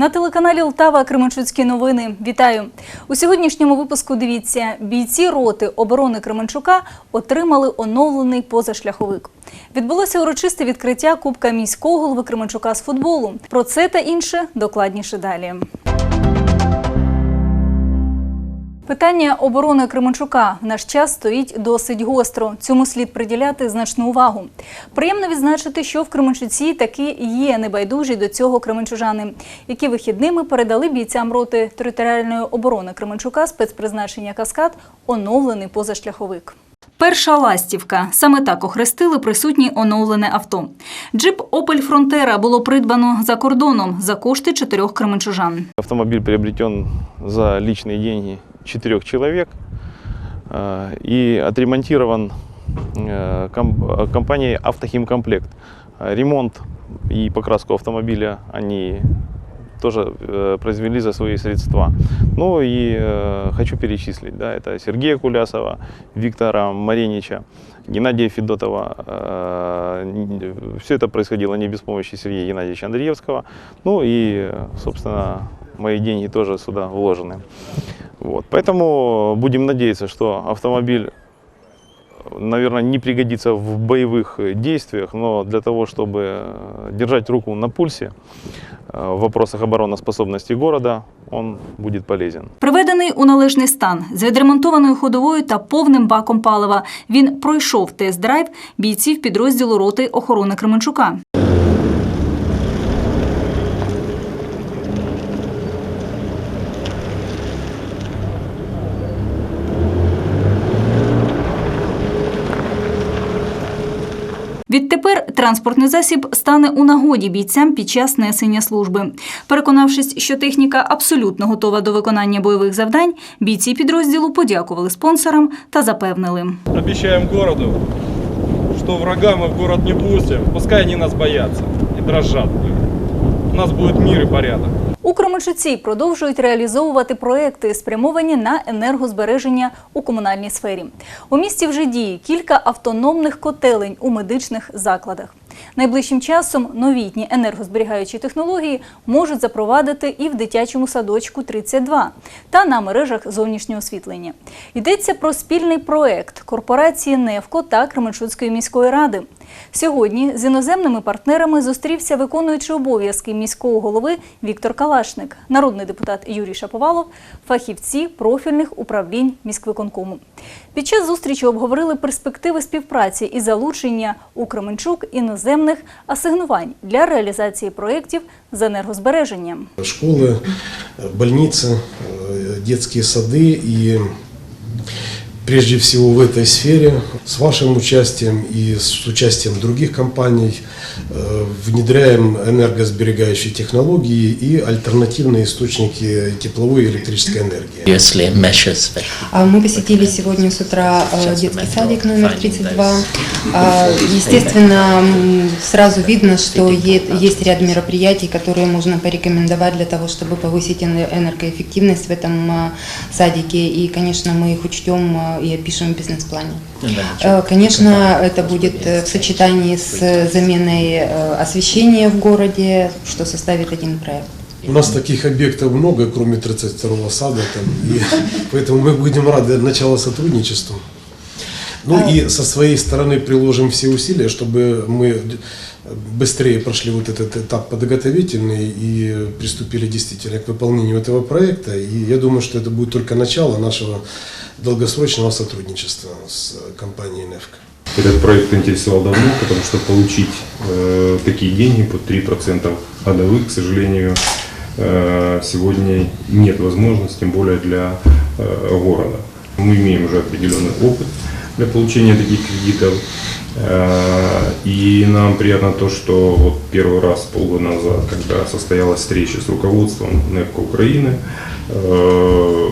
На телеканалі Лтава Кременчуцькі новини. Вітаю! У сьогоднішньому випуску дивіться, бійці роти оборони Кременчука отримали оновлений позашляховик. Відбулося урочисте відкриття Кубка міського голови Кременчука з футболу. Про це та інше докладніше далі. Питання оборони Кременчука в наш час стоїть досить гостро. Цьому слід приділяти значну увагу. Приємно відзначити, що в Кременчуці таки є небайдужі до цього кременчужани, які вихідними передали бійцям роти територіальної оборони Кременчука спецпризначення Каскад оновлений позашляховик. Перша ластівка саме так охрестили присутній оновлене авто. Джип Opel Frontera було придбано за кордоном за кошти чотирьох кременчужан. Автомобиль приобретен за личные деньги четырех человек э, и отремонтирован э, ком- компанией «Автохимкомплект». Э, Ремонт и покраску автомобиля они тоже произвели за свои средства. Ну и хочу перечислить, да, это Сергея Кулясова, Виктора Маренича, Геннадия Федотова. Все это происходило не без помощи Сергея Геннадьевича Андреевского. Ну и, собственно, мои деньги тоже сюда вложены. Вот. Поэтому будем надеяться, что автомобиль, наверное, не пригодится в боевых э, действиях, но для того, чтобы э, держать руку на пульсе э, в вопросах обороноспособности города, он будет полезен. Приведений у належний стан з відремонтованою ходовою та повним баком палива. Він пройшов тест-драйв бійців підрозділу роти охорони Кременчука. Відтепер транспортний засіб стане у нагоді бійцям під час несення служби. Переконавшись, що техніка абсолютно готова до виконання бойових завдань, бійці підрозділу подякували спонсорам та запевнили. Обещаем городу, что врага мы в город не пустим. Пускай они нас боятся и дрожат. У нас будет мир и порядок. У Кременчуці продовжують реалізовувати проекти, спрямовані на енергозбереження у комунальній сфері. У місті вже діє кілька автономних котелень у медичних закладах. Найближчим часом новітні енергозберігаючі технології можуть запровадити і в дитячому садочку 32 та на мережах зовнішнього освітлення. Йдеться про спільний проект корпорації «Невко» та Кременчуцької міської ради. Сьогодні з іноземними партнерами зустрівся виконуючий обов'язки міського голови Віктор Калашник, народний депутат Юрій Шаповалов, фахівці профільних управлінь міськвиконкому. Під час зустрічі обговорили перспективи співпраці і залучення у Кременчук іноземних асигнувань для реалізації проєктів з енергозбереження. школы, больницы, э, детские сады и прежде всего в этой сфере с вашим участием и с участием других компаний э, внедряем энергосберегающие технологии и альтернативные источники тепловой и электрической энергии. А Мы посетили сегодня с утра э, детский садик номер 32. А, Естественно, сразу видно, что есть ряд мероприятий, которые можно порекомендовать для того, чтобы повысить эне- энергоэффективность в этом э, садике. И, конечно, мы их учтем и опишем в бизнес-плане. Э, Конечно, это будет э, в сочетании с заменой э, освещения в городе, что составит один проект. У нас таких объектов много, кроме 32-го сада, там, и поэтому мы будем рады начала сотрудничеству. Ну и со своей стороны приложим все усилия, чтобы мы быстрее прошли вот этот этап подготовительный и приступили действительно к выполнению этого проекта. И я думаю, что это будет только начало нашего долгосрочного сотрудничества с компанией «Невка». Этот проект интересовал давно, потому что получить э, такие деньги под 3% годовых, к сожалению, э, сегодня нет возможности, тем более для э, города. Мы имеем уже определенный опыт для получения таких кредитов. Э, И нам приятно то, что вот первый раз полгода назад, когда состоялась встреча с руководством НЕПКО Украины, э,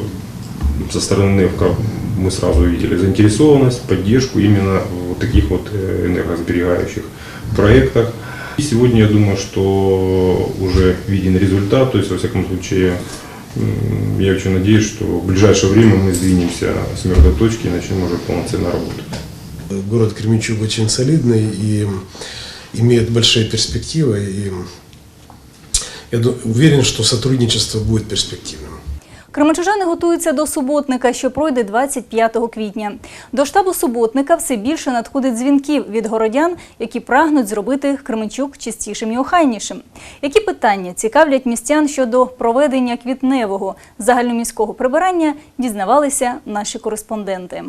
со стороны НЕФКа мы сразу увидели заинтересованность, поддержку именно в таких вот э, энергосберегающих проектах. И сегодня я думаю, что уже виден результат, то есть во всяком случае я очень надеюсь, что в ближайшее время мы сдвинемся с мертвой точки и начнем уже полноценно работать. Город Кременчуг очень солидный и имеет большие перспективы. И я уверен, что сотрудничество будет перспективным. Кременчужани готуються до суботника, що пройде 25 квітня. До штабу суботника все більше надходить дзвінків від городян, які прагнуть зробити Кременчук чистішим і охайнішим. Які питання цікавлять містян щодо проведення квітневого загальноміського прибирання, дізнавалися наші кореспонденти.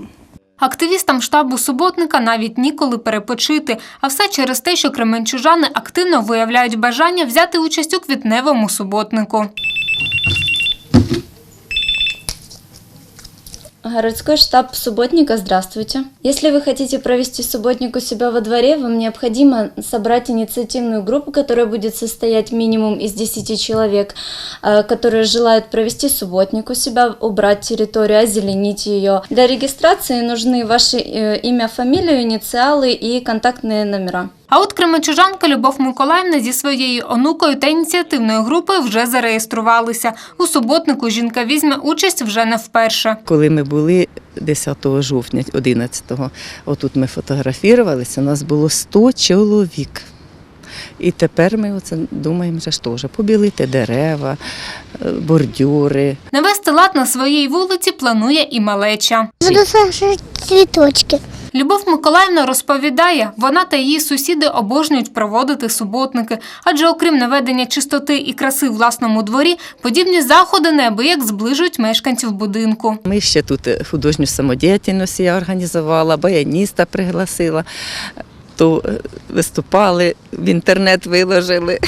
Активістам штабу суботника навіть ніколи перепочити, а все через те, що кременчужани активно виявляють бажання взяти участь у квітневому суботнику. Городской штаб субботника, здравствуйте. Если вы хотите провести субботник у себя во дворе, вам необходимо собрать инициативную группу, которая будет состоять минимум из 10 человек, э, которые желают провести субботник у себя, убрать территорию, озеленить ее. Для регистрации нужны ваши э, имя, фамилию, инициалы и контактные номера. А от кременчужанка Любов Миколаївна зі своєю онукою та ініціативною групою вже зареєструвалися. У суботнику жінка візьме участь вже не вперше. Коли ми були 10 жовтня, 11-го, отут ми фотографувалися, у нас було 100 чоловік. І тепер ми оце думаємо, вже ж теж побілити дерева, е, бордюри, Навести лад на своїй вулиці планує і малеча. Буду сажать цветочки. Любов Миколаївна розповідає, вона та її сусіди обожнюють проводити суботники, адже окрім наведення чистоти і краси в власному дворі, подібні заходи неабияк зближують мешканців будинку. Ми ще тут е, художню самодіяльність я організувала, баяніста пригласила, то е, виступали, в інтернет виложили.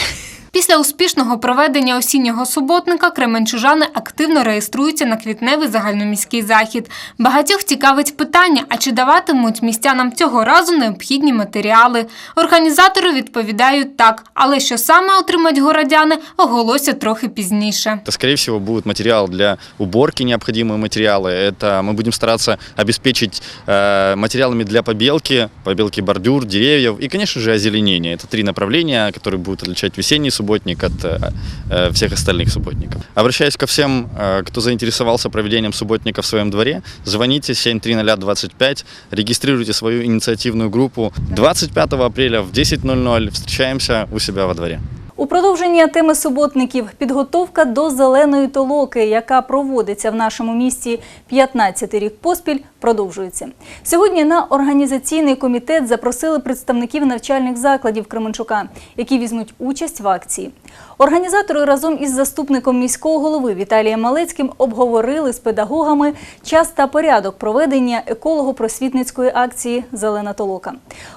Після успішного проведення осіннього суботника кременчужани активно реєструються на квітневий загальноміський захід. Багатьох цікавить питання, а чи даватимуть містянам цього разу необхідні матеріали. Організатори відповідають так, але що саме отримають городяни, оголосять трохи пізніше. Это, скорее всего, будет материал для уборки, необходимые материалы. Это мы будем стараться обеспечить э, материалами для побелки, побелки бордюр, деревьев и, конечно же, озеленения. Это три направления, которые будут отличать весенний субботник от э, э, всех остальных субботников. Обращаюсь ко всем, э, кто заинтересовался проведением субботника в своем дворе, звоните 73025, регистрируйте свою инициативную группу. 25 апреля в 10.00 встречаемся у себя во дворе. У продовження теми суботників підготовка до зеленої толоки, яка проводиться в нашому місті 15-й рік поспіль, продовжується. Сьогодні на організаційний комітет запросили представників навчальних закладів Кременчука, які візьмуть участь в акції. Організатори разом із заступником міського голови Віталієм Малецьким обговорили з педагогами час та порядок проведення еколого-просвітницької акції Зелена толока.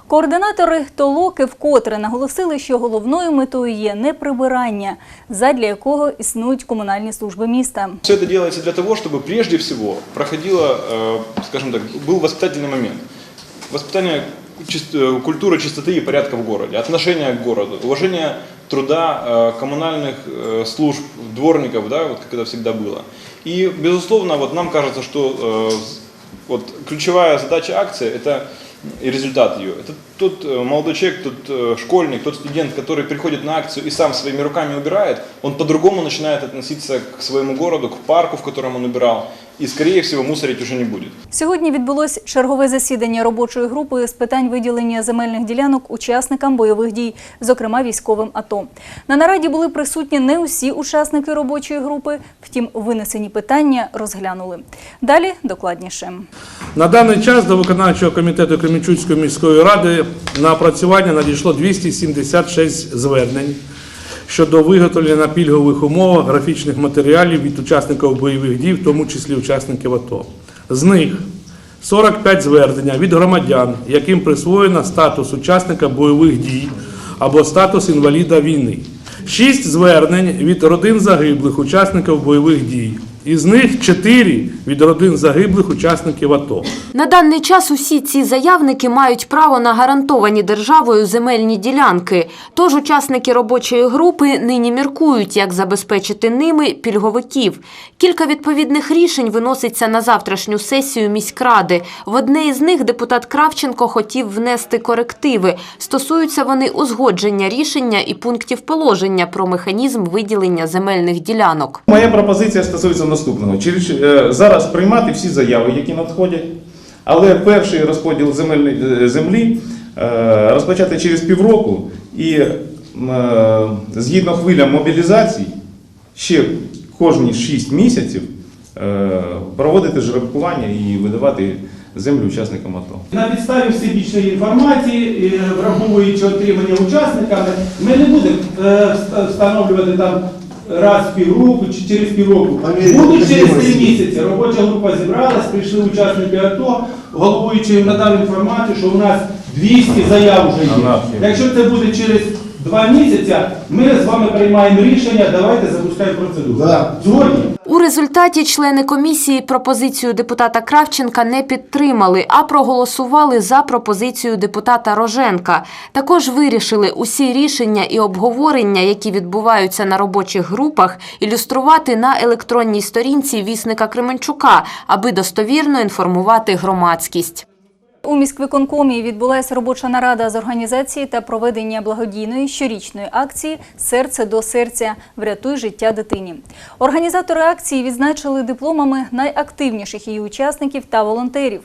Координатори толоки вкотре наголосили, що головною метою є не прибирання, задля якого існують комунальні служби міста. Все это делается для того, чтобы прежде всего проходило, э, скажем так, был воспитательный момент. Воспитание чис- э, культуры чистоты и порядка в городе, отношение к городу, уважение труда э, коммунальных э, служб, дворников, да, вот как это всегда было. И, безусловно, вот нам кажется, что э, вот ключевая задача акции – это и результат ее. Это тот э, молодой человек, тот э, школьник, тот студент, который приходит на акцию и сам своими руками убирает, он по-другому начинает относиться к своему городу, к парку, в котором он убирал, и, скорее всего, мусорить уже не будет. Сьогодні відбулось чергове засідання робочої групи з питань виділення земельних ділянок учасникам бойових дій, зокрема військовим АТО. На нараді були присутні не усі учасники робочої групи, втім, винесені питання розглянули. Далі докладніше. На даний час до виконавчого комітету Кременчуцької міської ради на опрацювання надійшло 276 звернень щодо виготовлення на пільгових умовах графічних матеріалів від учасників бойових дій, в тому числі учасників АТО. З них 45 звернення від громадян, яким присвоєно статус учасника бойових дій або статус інваліда війни. Шість звернень від родин загиблих учасників бойових дій. Із них чотири від родин загиблих учасників АТО. На даний час усі ці заявники мають право на гарантовані державою земельні ділянки. Тож учасники робочої групи нині міркують, як забезпечити ними пільговиків. Кілька відповідних рішень виноситься на завтрашню сесію міськради. В одне із них депутат Кравченко хотів внести корективи. Стосуються вони узгодження рішення і пунктів положення про механізм виділення земельних ділянок. Моя пропозиція стосується наступного. Через, зараз приймати всі заяви, які надходять, але перший розподіл земельної е, землі е, розпочати через півроку і е, згідно хвилям мобілізації, ще кожні 6 місяців проводити жеребкування і видавати землю учасникам АТО. На підставі всебічної інформації, враховуючи отримання учасниками, ми не будемо встановлювати там раз в півроку чи через півроку. Будуть через три місяці. Робоча група зібралась, прийшли учасники АТО, головуючий надав інформацію, що у нас 200 заяв вже є. Якщо це буде через два місяці, ми з вами приймаємо рішення, давайте запускаємо процедуру. Згодні? У результаті члени комісії пропозицію депутата Кравченка не підтримали, а проголосували за пропозицію депутата Роженка. Також вирішили усі рішення і обговорення, які відбуваються на робочих групах, ілюструвати на електронній сторінці вісника Кременчука, аби достовірно інформувати громадськість. У міськвиконкомі відбулася робоча нарада з організації та проведення благодійної щорічної акції Серце до серця врятуй життя дитині. Організатори акції відзначили дипломами найактивніших її учасників та волонтерів.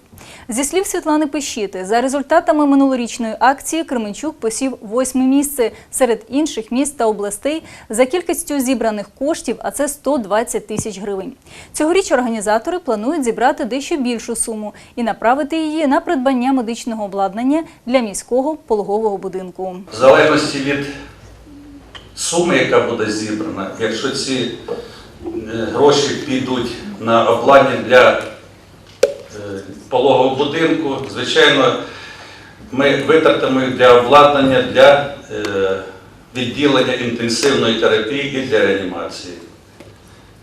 Зі слів Світлани Пещити, за результатами минулорічної акції Кременчук посів восьме місце серед інших міст та областей за кількістю зібраних коштів, а це 120 тисяч гривень. Цьогоріч організатори планують зібрати дещо більшу суму і направити її на придбання медичного обладнання для міського пологового будинку. В залежності від суми, яка буде зібрана, якщо ці е, гроші підуть на обладнання для пологового будинку, звичайно, ми витратимо для обладнання для е, відділення інтенсивної терапії і для реанімації.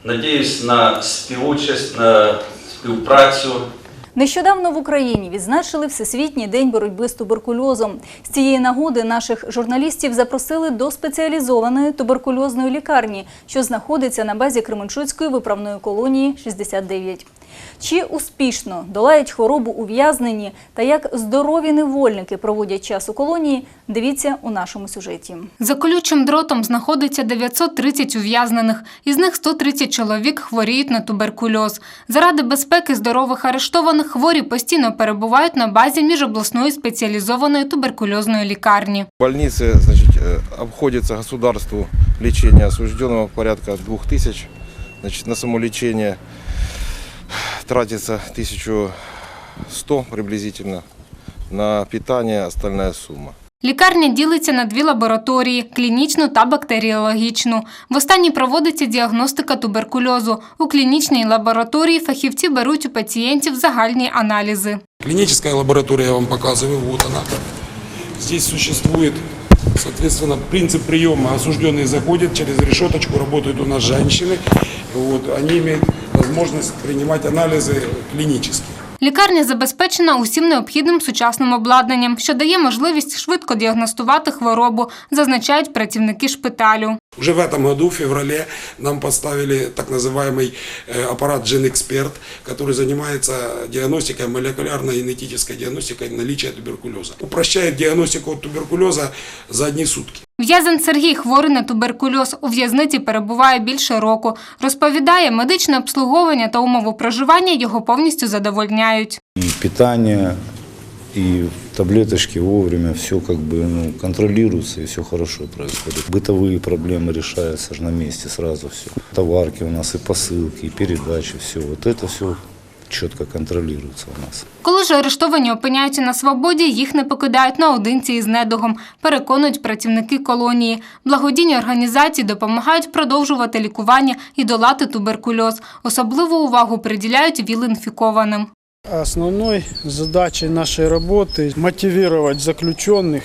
Надіюсь на співучасть, на співпрацю. Нещодавно в Україні відзначили Всесвітній день боротьби з туберкульозом. З цієї нагоди наших журналістів запросили до спеціалізованої туберкульозної лікарні, що знаходиться на базі Кременчуцької виправної колонії 69. Чи успішно долають хворобу ув'язнені та як здорові невольники проводять час у колонії, дивіться у нашому сюжеті. За колючим дротом знаходиться 930 ув'язнених, із них 130 чоловік хворіють на туберкульоз. Заради безпеки здорових арештованих хворі постійно перебувають на базі міжобласної спеціалізованої туберкульозної лікарні. В больнице значит, э, обходится государству лечение осужденного порядка 2000. Значит, на самолечение тратится 1100 приблизительно. На питание остальная сумма. Лікарня ділиться на дві лабораторії – клінічну та бактеріологічну. В останній проводиться діагностика туберкульозу. У клінічній лабораторії фахівці беруть у пацієнтів загальні аналізи. Клиническая лаборатория я вам показываю, вот она. Здесь существует, соответственно, принцип приема. Осужденные заходят через решеточку, работают у нас женщины. Вот, они имеют возможность принимать анализы клинические. Лікарня забезпечена усім необхідним сучасним обладнанням, що дає можливість швидко діагностувати хворобу, зазначають працівники шпиталю. Уже в этом году, в феврале, нам поставили так называемый э, аппарат GenExpert, который занимается диагностикой, молекулярно-генетической диагностикой наличия туберкулеза. Упрощает диагностику туберкулеза за одни сутки. В'язень Сергій хворий на туберкульоз. У в'язниці перебуває більше року. Розповідає, медичне обслуговування та умови проживання його повністю задовольняють. И питание, и таблеточки вовремя, все как бы ну, контролируется и все хорошо происходит. Бытовые проблемы решаются же на месте сразу все. Товарки у нас и посылки, и передачи, все. Вот это все четко контролируется у нас. Коли ж арештовані опиняються на свободі, їх не покидають наодинці із недугом, переконують працівники колонії. Благодійні організації допомагають продовжувати лікування і долати туберкульоз. Особливу увагу приділяють віл-інфікованим. Основной задачей нашей работы – мотивировать заключенных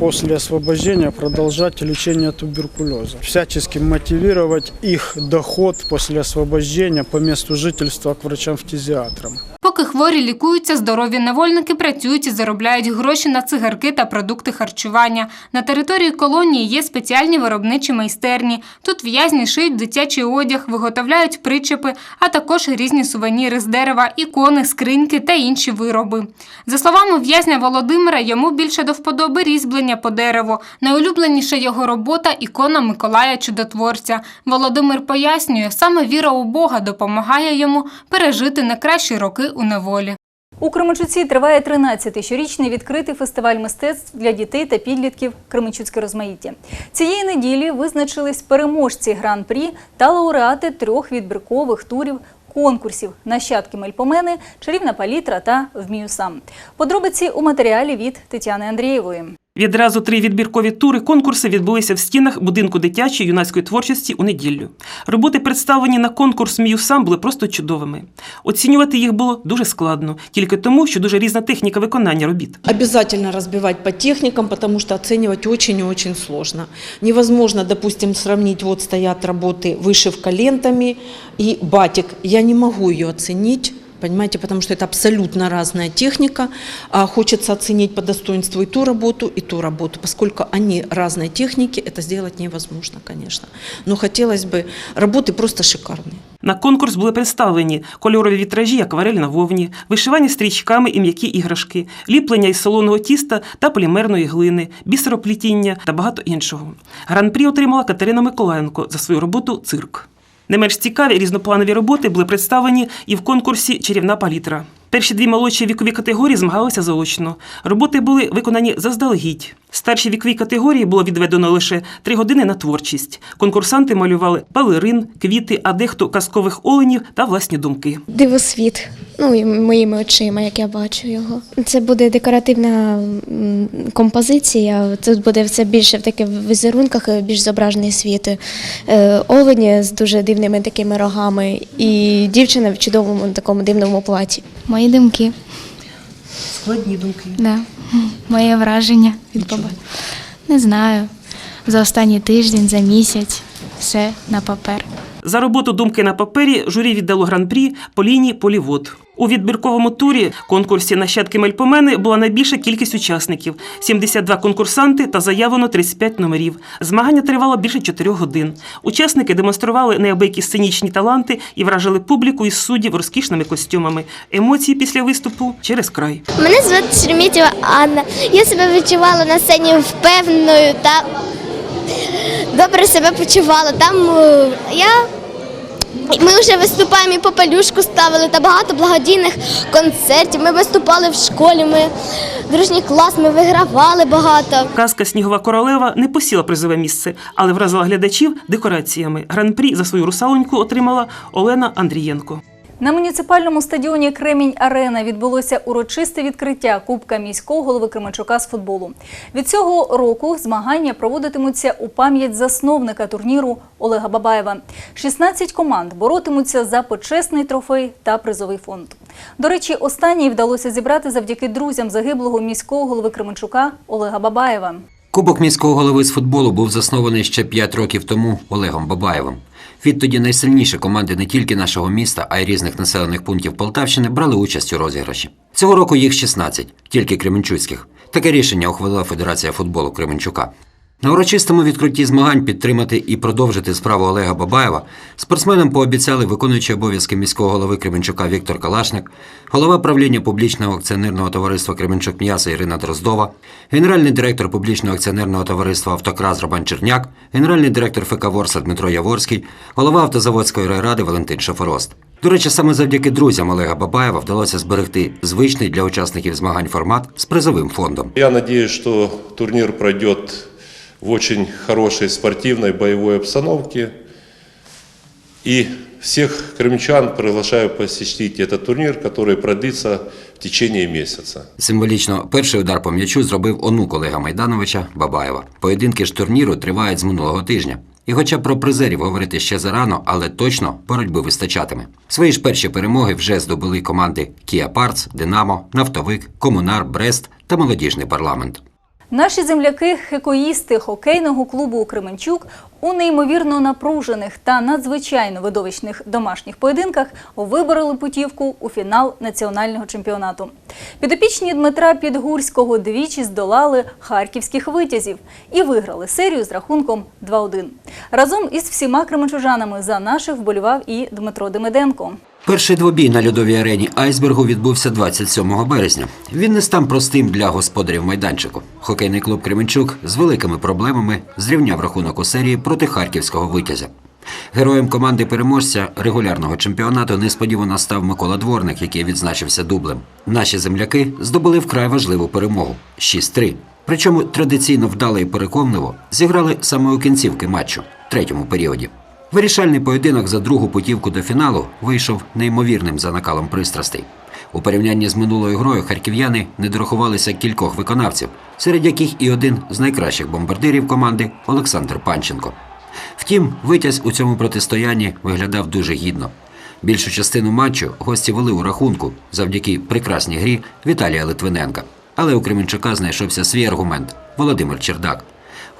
после освобождения продолжать лечение туберкулеза. Всячески мотивировать их доход после освобождения по месту жительства к врачам-фтизиатрам. Поки хворі лікуються, здорові невольники працюють і заробляють гроші на цигарки та продукти харчування. На території колонії є спеціальні виробничі майстерні. Тут в'язні шиють дитячий одяг, виготовляють причепи, а також різні сувеніри з дерева, ікони, скриньки та інші вироби. За словами в'язня Володимира, йому більше до вподоби різьблення по дереву. Найулюбленіша його робота – ікона Миколая Чудотворця. Володимир пояснює, саме віра у Бога допомагає йому пережити найкращі роки у неволі. У Кременчуці триває 13-й щорічний відкритий фестиваль мистецтв для дітей та підлітків Кременчуцьке розмаїття. Цієї неділі визначились переможці гран-прі та лауреати трьох відбіркових турів конкурсів Нащадки Мельпомени, Чарівна палітра та Вмію сам. Подробиці у матеріалі від Тетяни Андрієвої. Відразу три відбіркові тури конкурси відбулися в стінах будинку дитячої юнацької творчості у неділю. Роботи, представлені на конкурс «Мію сам» були просто чудовими. Оцінювати їх було дуже складно, тільки тому, що дуже різна техніка виконання робіт. Обязательно разбивать по техникам, потому что оценивать очень и очень сложно. Невозможно, допустим, сравнить, вот стоят работы вышивка лентами и батик. Я не могу ее оценить, понимаете, потому что это абсолютно разная техника. А хочется оценить по достоинству и ту работу, и ту работу. Поскольку они разной техники, это сделать невозможно, конечно. Но хотелось бы, работы просто шикарные. На конкурс були представлені кольорові вітражі, акварель на вовні, вишивання стрічками і м'які іграшки, ліплення із солоного тіста та полімерної глини, бісероплітіння та багато іншого. Гран-прі отримала Катерина Миколаєнко за свою роботу Цирк. Не менш цікаві різнопланові роботи були представлені і в конкурсі Чарівна палітра. Перші дві молодші вікові категорії змагалися заочно. Роботи були виконані заздалегідь. Старшій віковій категорії було відведено лише три години на творчість. Конкурсанти малювали балерин, квіти, а дехто казкових оленів та власні думки. Дивосвіт, ну і моїми очима, як я бачу його. Це буде декоративна композиція. Тут буде все більше в таких візерунках, е, більш зображений світ. Е, Олені з дуже дивними такими рогами, і дівчина в чудовому такому дивному платі. Мої думки, Складні думки. да. моє враження від баба. Не знаю. За останній тиждень, за місяць, все на папер. За роботу думки на папері журі віддало гран-прі Поліні Полівод. У відбірковому турі конкурсі Нащадки Мельпомени була найбільша кількість учасників 72 конкурсанти та заявлено 35 номерів. Змагання тривало більше 4 годин. Учасники демонстрували неабиякі сценічні таланти і вражили публіку із суддів розкішними костюмами. Емоції після виступу через край. Мене звати Шереметєва Анна. Я себе відчувала на сцені впевненою та добре себе почувала. Там е, я. Ми вже виступаємо і попелюшку ставили та багато благодійних концертів. Ми виступали в школі, ми дружній клас, ми вигравали багато. Казка Снігова королева не посіла призове місце, але вразила глядачів декораціями. Гран-прі за свою русалоньку отримала Олена Андрієнко. На муніципальному стадіоні Кремінь Арена відбулося урочисте відкриття Кубка міського голови Кременчука з футболу. Від цього року змагання проводитимуться у пам'ять засновника турніру Олега Бабаєва. 16 команд боротимуться за почесний трофей та призовий фонд. До речі, останній вдалося зібрати завдяки друзям загиблого міського голови Кременчука Олега Бабаєва. Кубок міського голови з футболу був заснований ще 5 років тому Олегом Бабаєвим. Відтоді найсильніші команди не тільки нашого міста, а й різних населених пунктів Полтавщини брали участь у розіграші. Цього року їх 16, тільки кременчуцьких. Таке рішення ухвалила Федерація футболу Кременчука. На урочистому відкритті змагань підтримати і продовжити справу Олега Бабаєва спортсменам пообіцяли виконуючий обов'язки міського голови Кременчука Віктор Калашник, голова правління публічного акціонерного товариства Кременчук М'яса Ірина Дроздова, генеральний директор публічного акціонерного товариства Автокрас Роман Черняк, генеральний директор ФК Ворса Дмитро Яворський, голова автозаводської райради Валентин Шафорост. До речі, саме завдяки друзям Олега Бабаєва вдалося зберегти звичний для учасників змагань формат з призовим фондом. Я надеюсь, что турнир пройдет в очень хорошей спортивной боевой обстановке. И всех крымчан приглашаю посетить этот турнир, который продлится в течение месяца. Символічно перший удар по м'ячу зробив онук Олега Майдановича Бабаєва. Поєдинки ж турніру тривають з минулого тижня. І хоча про призерів говорити ще зарано, але точно боротьби вистачатиме. Свої ж перші перемоги вже здобули команди Кія Парц, Динамо, Нафтовик, Комунар, Брест та молодіжний парламент. Наші земляки хокеїсти хокейного клубу Кременчук у неймовірно напружених та надзвичайно видовищних домашніх поєдинках вибороли путівку у фінал національного чемпіонату. Підопічні Дмитра Підгурського двічі здолали харківських витязів і виграли серію з рахунком 2-1. Разом із всіма кременчужанами за наших вболівав і Дмитро Демиденко. Перший двобій на льодовій арені Айсбергу відбувся 27 березня. Він не став простим для господарів майданчику. Хокейний клуб Кременчук з великими проблемами зрівняв рахунок у серії проти харківського витязя. Героєм команди переможця регулярного чемпіонату несподівано став Микола Дворник, який відзначився дублем. Наші земляки здобули вкрай важливу перемогу 6-3. Причому традиційно вдало і переконливо зіграли саме у кінцівки матчу, третьому періоді. Вирішальний поєдинок за другу путівку до фіналу вийшов неймовірним за накалом пристрастей. У порівнянні з минулою грою харків'яни не дорахувалися кількох виконавців, серед яких і один з найкращих бомбардирів команди Олександр Панченко. Втім, витязь у цьому протистоянні виглядав дуже гідно. Більшу частину матчу гості вели у рахунку завдяки прекрасній грі Віталія Литвиненка. Але у Кременчука знайшовся свій аргумент Володимир Чердак.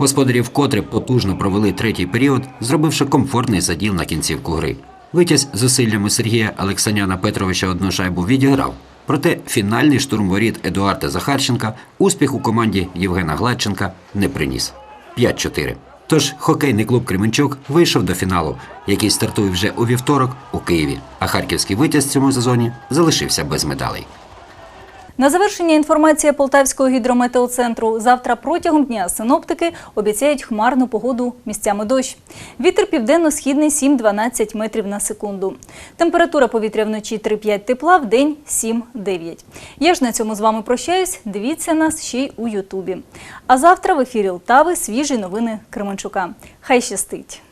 Господарі вкотре потужно провели третій період, зробивши комфортний заділ на кінцівку гри. Витязь зусиллями Сергія Олексаняна Петровича одну шайбу відіграв. Проте фінальний штурм воріт Едуарда Захарченка успіх у команді Євгена Гладченка не приніс. 5-4. Тож хокейний клуб Кременчук вийшов до фіналу, який стартує вже у вівторок у Києві. А харківський витязь в цьому сезоні залишився без медалей. На завершення інформація Полтавського гідрометеоцентру. Завтра протягом дня синоптики обіцяють хмарну погоду місцями дощ. Вітер південно-східний 7-12 метрів на секунду. Температура повітря вночі 3-5 тепла, в день 7-9. Я ж на цьому з вами прощаюсь. Дивіться нас ще й у Ютубі. А завтра в ефірі Лтави свіжі новини Кременчука. Хай щастить!